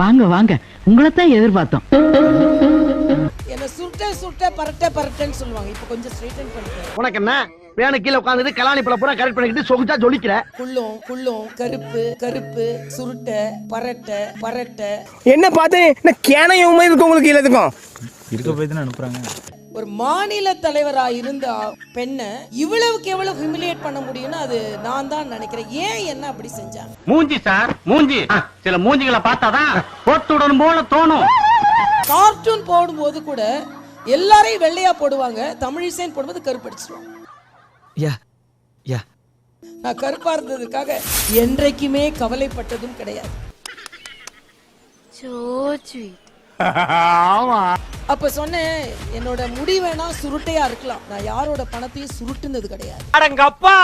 வாங்க வாங்க. உங்களைத்தான் எதிர்பார்த்தோம். என்ன சுருட்ட சுருட்ட பரட்ட பரட்டன்னு சொல்லுவாங்க. இப்போ கொஞ்சம் ஸ்ட்ரைட்டன் பண்ணிக்கிறேன் உனக்கு என்ன? வேணும் கீழே உட்காந்துட்டு கலாணி பழ பூரா கரெக்ட் பண்ணிக்கிட்டு சொகுச்சா ஜொலிக்கிற? குள்ளும் குள்ளும் கருப்பு கருப்பு சுருட்ட பரட்ட பரட்ட. என்ன பார்த்து என்ன கேனையும் இருக்கு உங்களுக்கு இல்லதுக்கும் இருக்க போய் தானே அனுப்புறாங்க. ஒரு மாநில தலைவரா இருந்த பெண்ணை இவ்வளவுக்கு எவ்வளவு ஹிமிலியேட் பண்ண முடியும்னு அது நான் தான் நினைக்கிறேன். ஏன் என்ன அப்படி செஞ்சாங்க? மூஞ்சி சார் மூஞ்சி. சில மூஞ்சிகளை பார்த்தாதான் போட்டு விடணும் போல தோணும். கார்ட்டூன் போடும்போது கூட எல்லாரையும் வெள்ளையா போடுவாங்க தமிழிசைன்னு போடும்போது கருப்படிச்சிருவாங்க யா யா. நான் கருப்பா இருந்ததுக்காக என்றைக்குமே கவலைப்பட்டதும் கிடையாது. அப்ப சொன்னேன் என்னோட முடி வேணா சுருட்டையா இருக்கலாம். நான் யாரோட பணத்தையும் சுருட்டுனது கிடையாது. அடங்கப்பா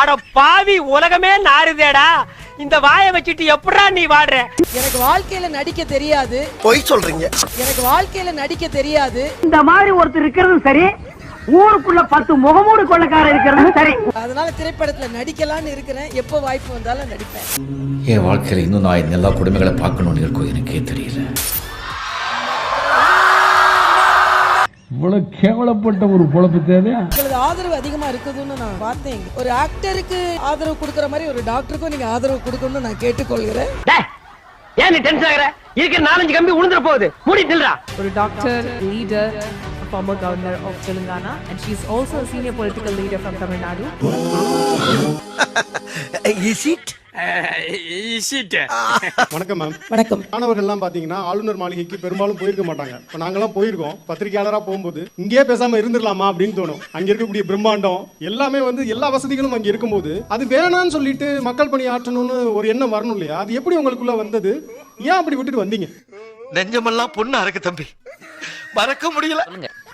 அட பாவி உலகமே நாறுதேடா. இந்த வாயை வச்சுட்டு எப்படா நீ வாடுற? எனக்கு வாழ்க்கையில நடிக்க தெரியாது. பொய் சொல்றீங்க. எனக்கு வாழ்க்கையில நடிக்க தெரியாது. இந்த மாதிரி ஒருத்தர் இருக்கிறதும் சரி ஊருக்குள்ள பத்து முகமூடு கொள்ளக்காரர் இருக்கிறதும் சரி. அதனால திரைப்படத்துல நடிக்கலாம்னு இருக்கிறேன். எப்போ வாய்ப்பு வந்தாலும் நடிப்பேன். என் வாழ்க்கையில் இன்னும் நான் எல்லா குடும்பங்களை பார்க்கணும்னு இருக்கோ எனக்கே தெரியல. இவ்வளவு கேவலப்பட்ட ஒரு பொழப்பு தேவையா? உங்களது ஆதரவு அதிகமா இருக்குதுன்னு நான் பார்த்தேன். ஒரு ஆக்டருக்கு ஆதரவு கொடுக்கற மாதிரி ஒரு டாக்டருக்கும் நீங்க ஆதரவு கொடுக்கணும்னு நான் கேட்டுக்கொள்கிறேன். ஏன் நீ டென்ஷன் ஆகுற? இருக்கிற நாலஞ்சு கம்பி உளுந்துற போகுது. மூடி நில்றா. doctor, leader, a former governor of Telangana, and she's also a senior political leader from Tamil Nadu. Is it வணக்கம் மேம் வணக்கம். மாணவர்கள்லாம் பாத்தீங்கன்னா ஆளுநர் மாளிகைக்கு பெரும்பாலும் போயிருக்க மாட்டாங்க. இப்போ நாங்கெல்லாம் போயிருக்கோம். பத்திரிகையாளரா போகும்போது இங்கேயே பேசாம இருந்துடலாமா அப்படின்னு தோணும். அங்க இருக்கக்கூடிய பிரம்மாண்டம் எல்லாமே வந்து எல்லா வசதிகளும் அங்க இருக்கும்போது அது வேணாம்னு சொல்லிட்டு மக்கள் பணி ஆற்றணும்னு ஒரு எண்ணம் வரணும் இல்லையா? அது எப்படி உங்களுக்குள்ள வந்தது? ஏன் அப்படி விட்டுட்டு வந்தீங்க? நெஞ்சமெல்லாம் பொண்ணு அறக்கு தம்பி. மறக்க முடியல.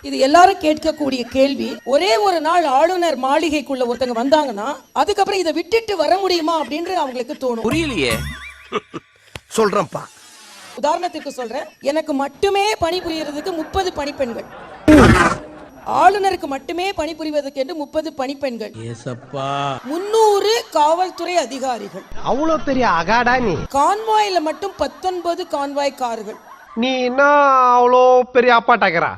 இது எல்லாரும் கேட்கக்கூடிய கேள்வி. ஒரே ஒரு நாள் ஆளுநர் மாளிகைக்குள்ள ஒருத்தங்க வந்தாங்கன்னா அதுக்கப்புறம் இதை விட்டுட்டு வர முடியுமா அப்படின்னு அவங்களுக்கு தோணும். புரியலையே. சொல்றேன்ப்பா. உதாரணத்துக்கு சொல்றேன். எனக்கு மட்டுமே பணிபுரியறதுக்கு முப்பது பணிப்பெண்கள். ஆளுநருக்கு மட்டுமே பணிபுரிவதற்கு என்று முப்பது பணிப்பெண்கள். முன்னூறு காவல்துறை அதிகாரிகள். அவ்வளவு பெரிய அகாடா நீ கான்வாயில மட்டும் பத்தொன்பது கான்வாய் கார்கள் நீ என்ன அவ்வளோ பெரிய அப்பாட்டாக்கிறா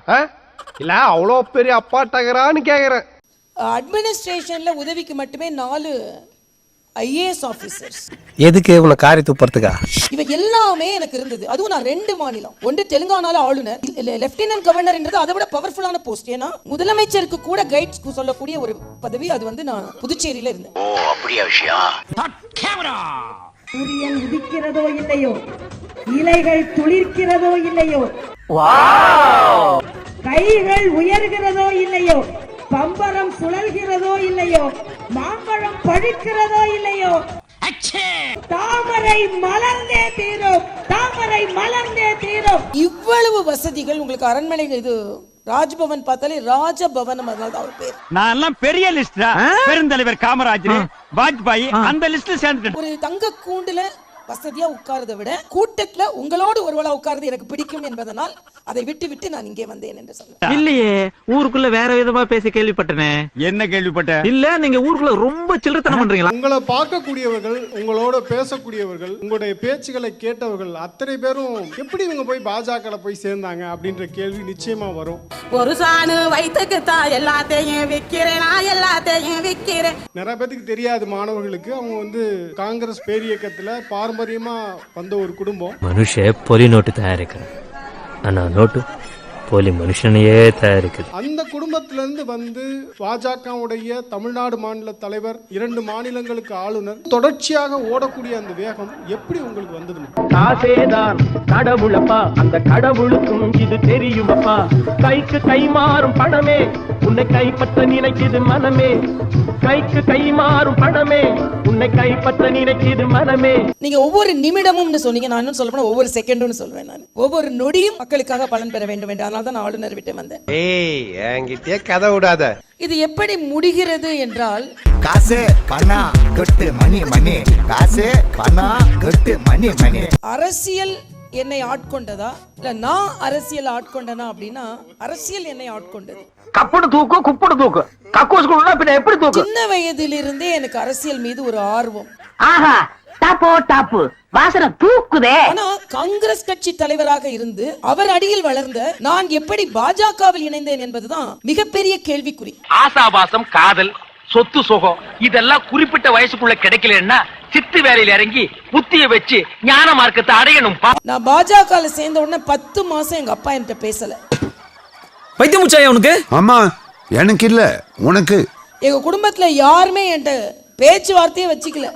இல்ல அவ்வளோ பெரிய அப்பாட்டாகிறான்னு கேக்குறேன். அட்மினிஸ்ட்ரேஷன்ல உதவிக்கு மட்டுமே நாலு ஐஏஎஸ் ஆபீசர்ஸ் எதுக்கு உன காரி துப்புறதுக்கா? இவை எல்லாமே எனக்கு இருந்தது. அதுவும் நான் ரெண்டு மாநிலம். ஒன்று தெலுங்கானால ஆளுநர். லெப்டினன்ட் கவர்னர்ன்றது அதை விட பவர்ஃபுல்லான போஸ்ட் ஏன்னா முதலமைச்சருக்கு கூட கைட்ஸ் சொல்லக்கூடிய ஒரு பதவி அது வந்து நான் புதுச்சேரியில இருந்தேன். சூரியன் உதிக்கிறதோ இல்லையோ? இலைகள் துளிர்க்கிறதோ இல்லையோ? கைகள் உயர்கிறதோ இல்லையோ? பம்பரம் சுழல்கிறதோ இல்லையோ? மாம்பழம் பழுக்கிறதோ இல்லையோ? தாமரை மலர்ந்தே தீரும். தாமரை மலர்ந்தே தீரும். இவ்வளவு வசதிகள் உங்களுக்கு அரண்மனை இது ராஜ்பவன் பார்த்தாலே ராஜபவனம் அதனால தான் அவர் பேர். நான் எல்லாம் பெரிய லிஸ்டா பெருந்தலைவர் காமராஜர் வாஜ்பாய் அந்த லிஸ்ட்ல சேர்ந்துட்டேன். ஒரு தங்க கூண்டுல வசதியா உட்கார்றதை விட கூட்டத்துல உங்களோடு ஒருவளா உட்கார்றது எனக்கு பிடிக்கும் என்பதனால் அதை விட்டு விட்டு நான் இங்கே வந்தேன் என்று சொன்னேன் இல்லையே ஊருக்குள்ள வேற விதமா பேசி கேள்விப்பட்டனே? என்ன கேள்விப்பட்ட? இல்ல நீங்க ஊருக்குள்ள ரொம்ப சில்லறத்தனம் பண்றீங்களா? உங்களை பார்க்கக்கூடியவர்கள் உங்களோட பேசக்கூடியவர்கள் உங்களுடைய பேச்சுகளை கேட்டவர்கள் அத்தனை பேரும் எப்படி இவங்க போய் பாஜக போய் சேர்ந்தாங்க அப்படின்ற கேள்வி நிச்சயமா வரும். ஒரு சாணு வயிற்றுக்குத்தான் எல்லாத்தையும் விற்கிறேன் நான் எல்லாத்தையும் விற்கிறேன் நிறைய பேத்துக்கு தெரியாது மாணவர்களுக்கு. அவங்க வந்து காங்கிரஸ் பேரியக்கத்துல பாரம்பரியமா வந்த ஒரு குடும்பம். மனுஷ பொலி நோட்டு தயாரிக்கிறேன். ஆனா நோட்டு போலி மனுஷனையே தயாரிக்குது. அந்த குடும்பத்திலிருந்து வந்து பாஜகவுடைய தமிழ்நாடு மாநில தலைவர் இரண்டு மாநிலங்களுக்கு ஆளுநர் தொடர்ச்சியாக ஓடக்கூடிய அந்த வேகம் எப்படி உங்களுக்கு வந்தது காசேதான் கடவுளப்பா. அந்த கடவுளுக்கும் இது தெரியுமப்பா. கைக்கு கை மாறும் பணமே உன்னை கைப்பற்ற நினைக்குது மனமே. கைக்கு கை மாறும் பணமே உன்னை கைப்பற்ற நினைக்குது மனமே. நீங்க ஒவ்வொரு நிமிடமும்னு சொன்னீங்க. நான் இன்னும் சொல்ல ஒவ்வொரு செகண்டும் சொல்வேன் நான். ஒவ்வொரு நொடியும் மக்களுக்காக பலன் பெற வேண்டும் என்று அதனால தான் நான் ஆளுநர் விட்டு வந்தேன். ஏய் என்கிட்டயே கதை விடாத. இது எப்படி முடிகிறது என்றால் காசு பணம் கொட்டு மணி மணி. காசு பணம் கொட்டு மணி மணி. அரசியல் என்னை ஆட்கொண்டதா? இல்ல நான் அரசியல் ஆட்கொண்டனா அப்படின்னா அரசியல் என்னை ஆட்கொண்டது. கப்புடு தூக்கு குப்புடு தூக்கு. கக்கூஸ் குடுனா பின்ன எப்படி தூக்கு? சின்ன வயதிலிருந்தே எனக்கு அரசியல் மீது ஒரு ஆர்வம். ஆஹா டாப்போ டாப்பு. வாசனை தூக்குதே. ஆனா காங்கிரஸ் கட்சி தலைவராக இருந்து அவர் அடியில் வளர்ந்த நான் எப்படி பாஜகவில் இணைந்தேன் என்பதுதான் மிகப்பெரிய கேள்விக்குறி. ஆசாபாசம் காதல் சொத்து சுகம் இதெல்லாம் குறிப்பிட்ட வயசுக்குள்ள கிடைக்கலன்னா சித்து வேலையில இறங்கி புத்திய வச்சு ஞான மார்க்கத்தை அடையணும். நான் பாஜகல சேர்ந்த உடனே பத்து மாசம் எங்க அப்பா என்கிட்ட பேசல. பைத்தியம் முச்சாயா உனக்கு? ஆமா எனக்கு இல்ல உனக்கு. எங்க குடும்பத்துல யாருமே என்கிட்ட பேச்சுவார்த்தையே வச்சுக்கல.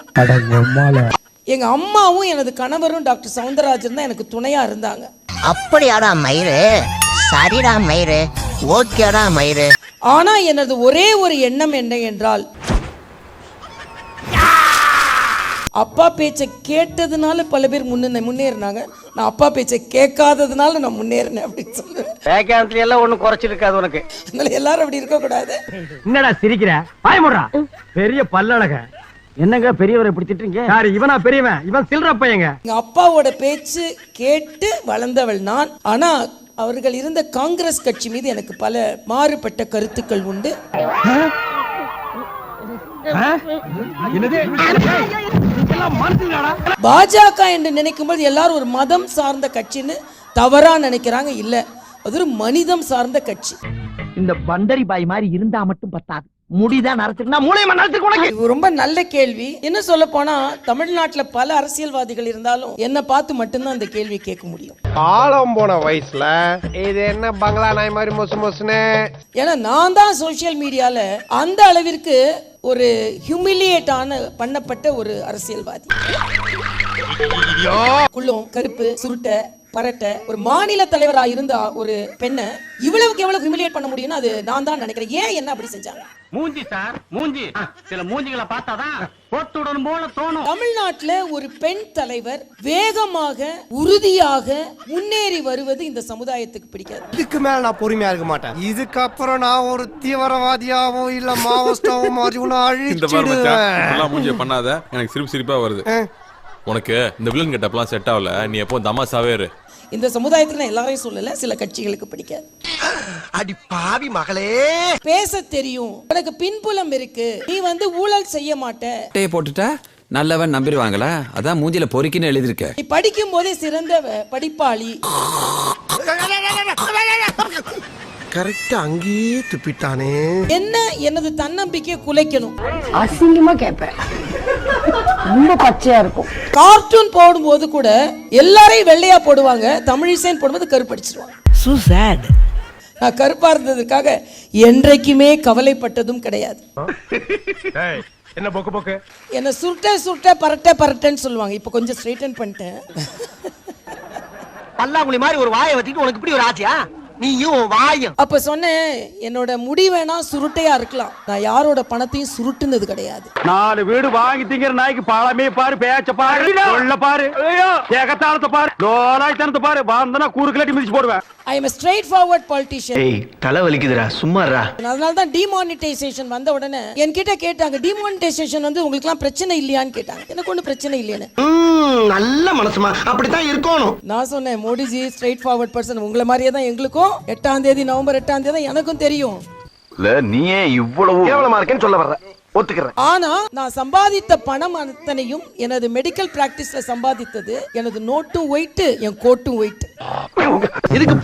எங்க அம்மாவும் எனது கணவரும் டாக்டர் சவுந்தரராஜன் தான் எனக்கு துணையா இருந்தாங்க. அப்படியாடா மயிறு? சரிடா மயிறு. ஓகேடா மயிறு. ஆனா எனது ஒரே ஒரு எண்ணம் என்ன என்றால் அப்பா பேச்சை கேட்டதுனால பல பேர் முன்ன முன்னேறினாங்க. நான் அப்பா பேச்சை கேட்காததுனால நான் முன்னேறினேன் அப்படின்னு சொல்லுவேன். வேகாந்தில எல்லாம் ஒண்ணும் குறைச்சிருக்காது உனக்கு. அதனால எல்லாரும் அப்படி இருக்க கூடாது என்னடா சிரிக்கிற? பாயமுடுறா பெரிய பல்லழக. என்னங்க பெரியவரை இப்படி திட்டுறீங்க? யாரு இவனா பெரியவன்? இவன் சில்ற பையங்க. எங்க அப்பாவோட பேச்சு கேட்டு வளர்ந்தவள் நான். ஆனா அவர்கள் இருந்த காங்கிரஸ் கட்சி மீது எனக்கு பல மாறுபட்ட கருத்துக்கள் உண்டு. பாஜக என்று நினைக்கும்போது எல்லாரும் ஒரு மதம் சார்ந்த கட்சின்னு தவறா நினைக்கிறாங்க. இல்ல அது ஒரு மனிதம் சார்ந்த கட்சி. இந்த பண்டரி பாய் மாதிரி இருந்தா மட்டும் பத்தாது. முடிதான் மூளையமா ரொம்ப நல்ல கேள்வி. என்ன சொல்ல போனா தமிழ்நாட்டுல பல அரசியல்வாதிகள் இருந்தாலும் என்ன பார்த்து மட்டும்தான் இந்த கேள்வி கேட்க முடியும். ஆழம் போன வயசுல இது என்ன பங்களா நாய் மாதிரி மொசு மொசுன்னு. ஏன்னா நான் தான் சோஷியல் மீடியால அந்த அளவிற்கு ஒரு ஹியூமிலியேட் ஆன பண்ணப்பட்ட ஒரு அரசியல்வாதி. குள்ளம் கருப்பு சுருட்டை பரட்டை ஒரு மாநில தலைவரா இருந்த ஒரு பெண்ணை இவ்வளவுக்கு எவ்வளவு ஹியூமிலியேட் பண்ண முடியும்னு அது நான் தான் நினைக்கிறேன். ஏன் என்ன அப்படி செஞ்சாங்க? மூஞ்சி சார் மூஞ்சி. சில மூஞ்சிகளை பார்த்தாதான் போட்டு விடணும் போல தோணும். தமிழ்நாட்டுல ஒரு பெண் தலைவர் வேகமாக உறுதியாக முன்னேறி வருவது இந்த சமுதாயத்துக்கு பிடிக்காது. இதுக்கு மேல நான் பொறுமையா இருக்க மாட்டேன். இதுக்கப்புறம் நான் ஒரு தீவிரவாதியாவோ இல்ல மாவோஸ்டாவோ மாதிரி மச்சான் அழிச்சிடுவேன். மூஞ்சிய பண்ணாத. எனக்கு சிரிப்பு சிரிப்பா வருது. உனக்கு இந்த வில்லன் கெட்டப்லாம் செட் ஆகல. நீ எப்போ தமாசாவே இரு. இந்த சமுதாயத்துக்கு நான் எல்லாரையும் சொல்லல சில கட்சிகளுக்கு பிடிக்காது அடி பாவி மகளே. பேச தெரியும். உனக்கு பின்புலம் இருக்கு. நீ வந்து ஊழல் செய்ய மாட்ட. போட்டுட்டா நல்லவன் நம்பிடுவாங்களா? அதான் மூஞ்சில பொறிக்கின்னு எழுதிருக்க நீ படிக்கும் போதே சிறந்த படிப்பாளி. கரெக்டா அங்கேயே துப்பிட்டானே. என்ன எனது தன்னம்பிக்கையை குலைக்கணும்? அசிங்கமா கேட்பேன் ரொம்ப பச்சையா இருக்கும். கார்ட்டூன் போடும்போது கூட எல்லாரையும் வெள்ளையா போடுவாங்க தமிழிசைன்னு போடும்போது கருப்படிச்சிருவாங்க. சோ சேட் நான் கருப்பா இருந்ததுக்காக என்றைக்குமே கவலைப்பட்டதும் கிடையாது. என்ன போக்கு போக்கு? என்ன சுருட்ட சுருட்ட பரட்ட பரட்டன்னு சொல்லுவாங்க. இப்போ கொஞ்சம் ஸ்ட்ரைட்டன் பண்ணிட்டேன். பல்லாங்குழி மாதிரி ஒரு வாயை வச்சுட்டு உனக்கு இப்படி ஒரு ஆசையா? நீயும் வாயும். அப்ப சொன்னேன் என்னோட முடி வேணா சுருட்டையா இருக்கலாம். நான் யாரோட பணத்தையும் சுருட்டுனது கிடையாது. நாலு வீடு வாங்கி திங்கிற நாய்க்கு பழமே பாரு பேச்ச பாரு சொல்ல பாரு ஏகத்தாளத்தை பாரு லோலாய்த்தனத்தை பாரு வந்தனா கூறு கிளட்டி மிதிச்சு போடுவேன். I am straightforward politician ஏய் தலை வலிக்குதுடா சும்மாறா அதனால தான் டிமானிட்டைசேஷன் வந்த உடனே என்கிட்ட கேட்டாங்க டிமானிட்டைசேஷன் வந்து உங்களுக்குலாம் பிரச்சனை இல்லையான்னு கேட்டாங்க. எனக்கு ஒன்றும் பிரச்சனை இல்லையான்னு நல்ல மனசுமா அப்படித்தான் இருக்கணும். நான் சொன்னேன் மோடிஜி ஸ்ட்ரெயிட் ஃபார்வர்ட் பர்சன் உங்களை மாதிரியே தான் எங்களுக்கும் எட்டாம் தேதி நவம்பர் எட்டாம் தேதி தான் எனக்கும் தெரியும். நீயே இவ்வளவு கேவலமா இருக்கேன்னு சொல்ல வர்ற. ஒத்துக்கிறேன். ஆனா நான் சம்பாதித்த பணம் அத்தனையும் எனது மெடிக்கல் பிராக்டிஸ்ல சம்பாதித்தது எனது நோட்டும் ஒயிட் என் கோட்டும் ஒயிட் இதுக்கு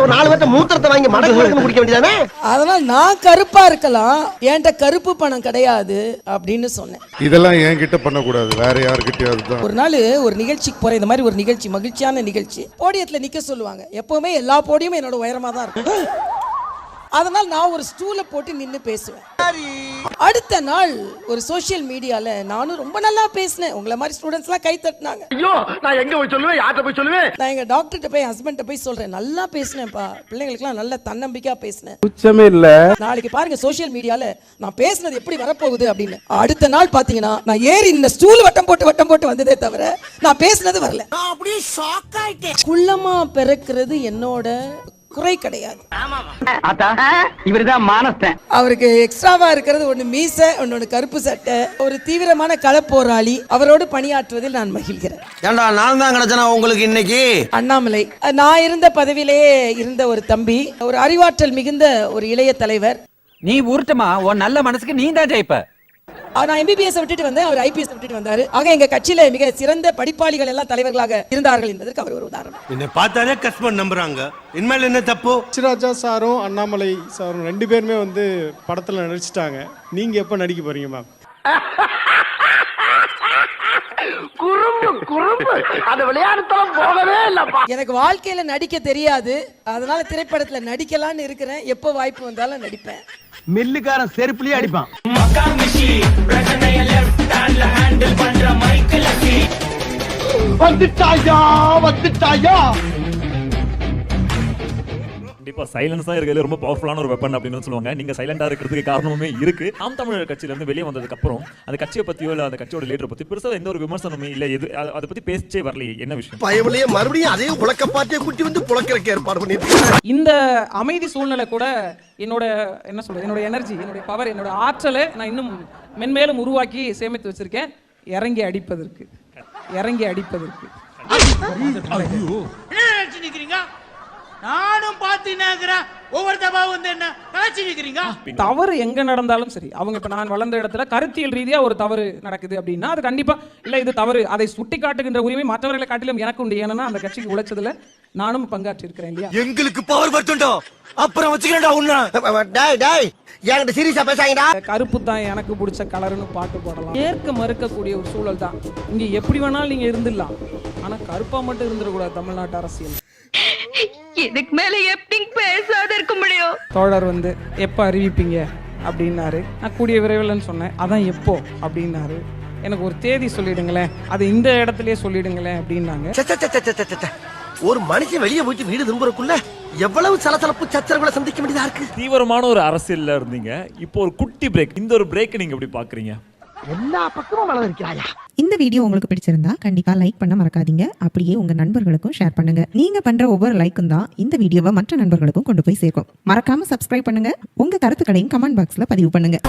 ஒரு நாலு பேர்த்த மூத்திரத்தை வாங்கி மடக்கு குடிக்க வேண்டியதானே? அதனால நான் கருப்பா இருக்கலாம் என்கிட்ட கருப்பு பணம் கிடையாது அப்படின்னு சொன்னேன். இதெல்லாம் என்கிட்ட பண்ணக்கூடாது வேற யாருக்கிட்டயாவது தான். ஒரு நாள் ஒரு நிகழ்ச்சிக்கு போறேன் இந்த மாதிரி ஒரு நிகழ்ச்சி மகிழ்ச்சியான நிகழ்ச்சி. போடியத்துல நிக்க சொல்லுவாங்க எப்பவுமே எல்லா போடியும் என்னோட உயரமா தான் இருக்கும். அதனால் நான் ஒரு ஸ்டூல போட்டு நின்னு பேசுவேன். அடுத்த நாள் ஒரு சோஷியல் மீடியால நானும் ரொம்ப நல்லா பேசினேன். உங்களை மாதிரி ஸ்டூடெண்ட்ஸ் எல்லாம் கை தட்டினாங்க. ஐயோ நான் எங்க போய் சொல்லுவேன்? யார்கிட்ட போய் சொல்லுவேன்? நான் எங்க டாக்டர்கிட்ட போய் ஹஸ்பண்ட்ட போய் சொல்றேன். நல்லா பேசினேன்ப்பா. பிள்ளைங்களுக்குலாம் நல்ல தன்னம்பிக்கையா பேசினேன். உச்சமே இல்ல. நாளைக்கு பாருங்க சோஷியல் மீடியால நான் பேசுனது எப்படி வரப்போகுது அப்படின்னு. அடுத்த நாள் பாத்தீங்கன்னா நான் ஏறி இந்த ஸ்டூல் வட்டம் போட்டு வட்டம் போட்டு வந்ததே தவிர நான் பேசுனது வரல. அப்படியே ஷாக் ஆயிட்டேன். குள்ளமா பிறக்கிறது என்னோட குறை கிடையாது. ஆத்தா இவர்தான் மானஸ்தன். அவருக்கு எக்ஸ்ட்ராவா இருக்கிறது ஒண்ணு மீசை ஒன்னொன்னு கருப்பு சட்டை. ஒரு தீவிரமான களப்போராளி அவரோடு பணியாற்றுவதில் நான் மகிழ்கிறேன். ஏண்டா நான் தான் கிடைச்சனா உங்களுக்கு இன்னைக்கு? அண்ணாமலை நான் இருந்த பதவியிலேயே இருந்த ஒரு தம்பி ஒரு அறிவாற்றல் மிகுந்த ஒரு இளைய தலைவர். நீ உருட்டமா உன் நல்ல மனசுக்கு நீ தான் ஜெயிப்ப. நான் எம்பிபிஎஸ் விட்டுட்டு வந்தேன். அவர் ஐபிஎஸ் விட்டுட்டு வந்தாரு. ஆக எங்க கட்சியில மிக சிறந்த படிப்பாளிகள் எல்லாம் தலைவர்களாக இருந்தார்கள் என்பதற்கு அவர் ஒரு உதாரணம். என்ன பார்த்தாலே கஸ்டமர் நம்புறாங்க. இனிமேல் என்ன தப்பு? சிராஜா சாரும் அண்ணாமலை சாரும் ரெண்டு பேருமே வந்து படத்துல நடிச்சிட்டாங்க. நீங்க எப்ப நடிக்க போறீங்க மேம் எனக்கு வாழ்க்கையில நடிக்க தெரியாது. அதனால திரைப்படத்துல நடிக்கலாம்னு இருக்கிறேன். எப்போ வாய்ப்பு வந்தாலும் நடிப்பேன். மில்லுக்காரன் செருப்புலயே அடிப்பான். வந்துட்டாயா? வந்துட்டாயா? கண்டிப்பா சைலன்ஸ் தான் இருக்கிறது ரொம்ப பவர்ஃபுல்லான ஒரு வெப்பன் அப்படின்னு சொல்லுவாங்க. நீங்க சைலண்டா இருக்கிறதுக்கு காரணமுமே இருக்கு. நாம் தமிழர் கட்சியில இருந்து வெளியே வந்ததுக்கு அப்புறம் அந்த கட்சியை பத்தியோ இல்ல அந்த கட்சியோட லீடர் பத்தி பெருசா எந்த ஒரு விமர்சனமே இல்ல. எது அதை பத்தி பேச்சே வரலையே. என்ன விஷயம்? பயவுலயே மறுபடியும் அதே புழக்க பாட்டியை குட்டி வந்து புழக்கிறக்கு ஏற்பாடு பண்ணிட்டு இந்த அமைதி சூழ்நிலை கூட என்னோட என்ன சொல்றது என்னோட எனர்ஜி என்னோட பவர் என்னோட ஆற்றலை நான் இன்னும் மென்மேலும் உருவாக்கி சேமித்து வச்சிருக்கேன். இறங்கி அடிப்பதற்கு. இறங்கி அடிப்பதற்கு. நானும் பாத்தீங்கன்னா ஒவ்வொரு தபா வந்து என்ன கலாச்சி நிக்கிறீங்க? தவறு எங்க நடந்தாலும் சரி அவங்க இப்ப நான் வளர்ந்த இடத்துல கருத்தியல் ரீதியா ஒரு தவறு நடக்குது அப்படின்னா அது கண்டிப்பா இல்ல இது தவறு. அதை சுட்டி காட்டுகின்ற உரிமை மற்றவர்களை காட்டிலும் எனக்கு உண்டு. ஏன்னா அந்த கட்சிக்கு உழைச்சதுல நானும் பங்காற்றி இருக்கிறேன் இல்லையா? எங்களுக்கு பவர் பட்டுண்டோ அப்புறம் வச்சுக்கிறேன்டா உன்ன. டேய் டேய். என்கிட்ட சீரியஸா பேசாங்கடா கருப்பு தான் எனக்கு பிடிச்ச கலர்னு பாட்டு போடலாம். ஏற்க மறுக்கக்கூடிய ஒரு சூழல் தான். இங்க எப்படி வேணாலும் நீங்க இருந்துடலாம். ஆனா கருப்பா மட்டும் இருந்துடக்கூடாது தமிழ்நாட்டு அரசியல். இதுக்கு மேல எப்படி பேசாத இருக்க முடியும்? தோழர் வந்து எப்போ அறிவிப்பீங்க? அப்படின்னாரு. நான் கூடிய விரைவில்னு சொன்னேன். அதான் எப்போ? அப்படின்னாரு. எனக்கு ஒரு தேதி சொல்லிடுங்களேன். அது இந்த இடத்துலயே சொல்லிடுங்களேன் அப்படின்னாங்க. ஒரு மனுஷன் வெளியே போயிட்டு வீடு திரும்புறக்குள்ள எவ்வளவு சலசலப்பு சச்சரவுகளை சந்திக்க வேண்டியதா இருக்கு? தீவிரமான ஒரு அரசியல்ல இருந்தீங்க. இப்போ ஒரு குட்டி பிரேக் இந்த ஒரு பிரேக் நீங்க எப்படி பாக்குறீங்க எல்லா பக்கமும் வளர்ந்து இருக்கிறாயா இந்த வீடியோ உங்களுக்கு பிடிச்சிருந்தா கண்டிப்பா லைக் பண்ண மறக்காதீங்க. அப்படியே உங்க நண்பர்களுக்கும் ஷேர் பண்ணுங்க. நீங்க பண்ற ஒவ்வொரு லைக்கும் தான் இந்த வீடியோவை மற்ற நண்பர்களுக்கும் கொண்டு போய் சேர்க்கும். மறக்காம சப்ஸ்கிரைப் பண்ணுங்க. உங்க கருத்துக்களையும் கமெண்ட் பாக்ஸ்ல பதிவு பண்ணுங்க.